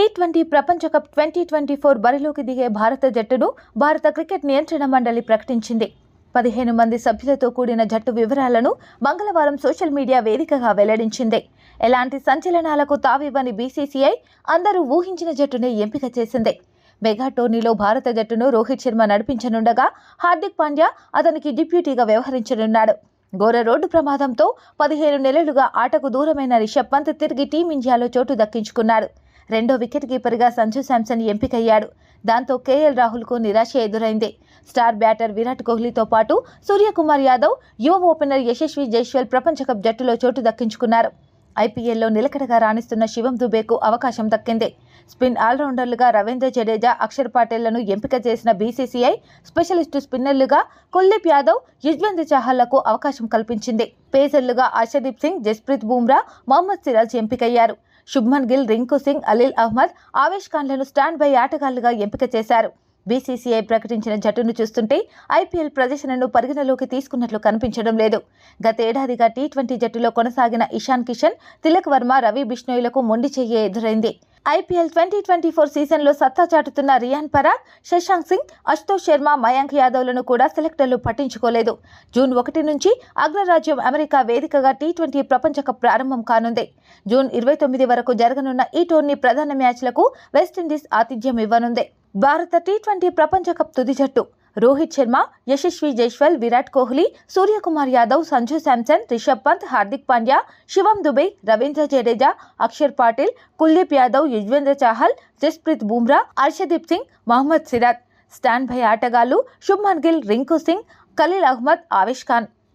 Tea twenty ప్రపంచ cup twenty twenty four బరిలోకి దిగే భారత జట్టును భారత క్రికెట్ నియంత్రణ మండలి ప్రకటించింది. పదిహేను మంది సభ్యులతో కూడిన జట్టు వివరాలను మంగళవారం సోషల్ మీడియా వేదికగా వెల్లడించింది. ఎలాంటి సంచలనాలకు తావివ్వని బీసీసీఐ అందరూ ఊహించిన జట్టునే ఎంపిక చేసింది. మెగా టోర్నీలో భారత జట్టును రోహిత్ శర్మ నడిపించనుండగా హార్దిక్ పాండ్యా అతనికి డిప్యూటీగా వ్యవహరించనున్నాడు. ఘోర రోడ్డు ప్రమాదంతో పదిహేను నెలలుగా ఆటకు దూరమైన రిషబ్ పంత్ తిరిగి టీమిండియాలో చోటు దక్కించుకున్నాడు. రెండో వికెట్ కీపర్గా సంజు శాంసన్ ఎంపికయ్యాడు. దాంతో కేఎల్ రాహుల్కు నిరాశ ఎదురైంది. స్టార్ బ్యాటర్ విరాట్ కోహ్లీతో పాటు సూర్యకుమార్ యాదవ్ యువ ఓపెనర్ యశస్వి జైస్వాల్ ప్రపంచ కప్ జట్టులో చోటు దక్కించుకున్నారు. ఐపీఎల్లో నిలకడగా రాణిస్తున్న శివం దుబేకు అవకాశం దక్కింది. స్పిన్ ఆల్రౌండర్లుగా రవీంద్ర జడేజా అక్షర్ పాటేళ్ళను ఎంపిక చేసిన బీసీసీఐ స్పెషలిస్టు స్పిన్నర్లుగా కుల్దీప్ యాదవ్ యుజ్వేంద్ర చాహల్లకు అవకాశం కల్పించింది. పేసర్లుగా ఆశదీప్ సింగ్ జస్ప్రీత్ బూమ్రా మొహమ్మద్ సిరాజ్ ఎంపికయ్యారు. శుభ్మన్ గిల్ రింకు సింగ్ అలీల్ అహ్మద్ ఆవేష్ ఖాన్లను స్టాండ్ బై ఆటగాళ్ళుగా ఎంపిక చేశారు. బీసీసీఐ ప్రకటించిన జట్టును చూస్తుంటే ఐపీఎల్ ప్రదర్శనను పరిగణలోకి తీసుకున్నట్లు కనిపించడం లేదు. గతేడాదిగా టీ ట్వంటీ జట్టులో కొనసాగిన ఇషాన్ కిషన్ తిలక్ వర్మ రవి బిష్ణోయ్లకు మొండి చెయ్యి ఎదురైంది. ఐపీఎల్ ట్వంటీ ట్వంటీ ఫోర్ సీజన్లో సత్తా చాటుతున్న రియాన్ పరాగ్ శశాంక్ సింగ్ అశుతోష్ శర్మ మయాంక్ యాదవ్లను కూడా సెలెక్టర్లు పట్టించుకోలేదు. జూన్ ఒకటి నుంచి అగ్రరాజ్యం అమెరికా వేదికగా టీ ట్వంటీ ప్రపంచ కప్ ప్రారంభం కానుంది. జూన్ ఇరవై తొమ్మిది వరకు జరగనున్న ఈ టోర్నీ ప్రధాన మ్యాచ్లకు వెస్టిండీస్ ఆతిథ్యం ఇవ్వనుంది. భారత టీ ట్వంటీ ప్రపంచ కప్ తుది జట్టు రోహిత్ శర్మ యశస్వి జైస్వాల్ విరాట్ కోహ్లీ సూర్యకుమార్ యాదవ్ సంజు శాంసన్ రిషబ్ పంత్ హార్దిక్ పాండ్యా శివం దుబే రవీంద్ర జడేజా అక్షర్ పాటిల్ కుల్దీప్ యాదవ్ యుజ్వేంద్ర చాహల్ జస్ప్రీత్ బూమ్రా అర్షదీప్ సింగ్ మహమ్మద్ సిరాజ్ స్టాండ్ బై ఆటగాళ్ళు శుభ్మన్ గిల్ రింకు సింగ్ ఖలీల్ అహ్మద్ ఆవేష్ ఖాన్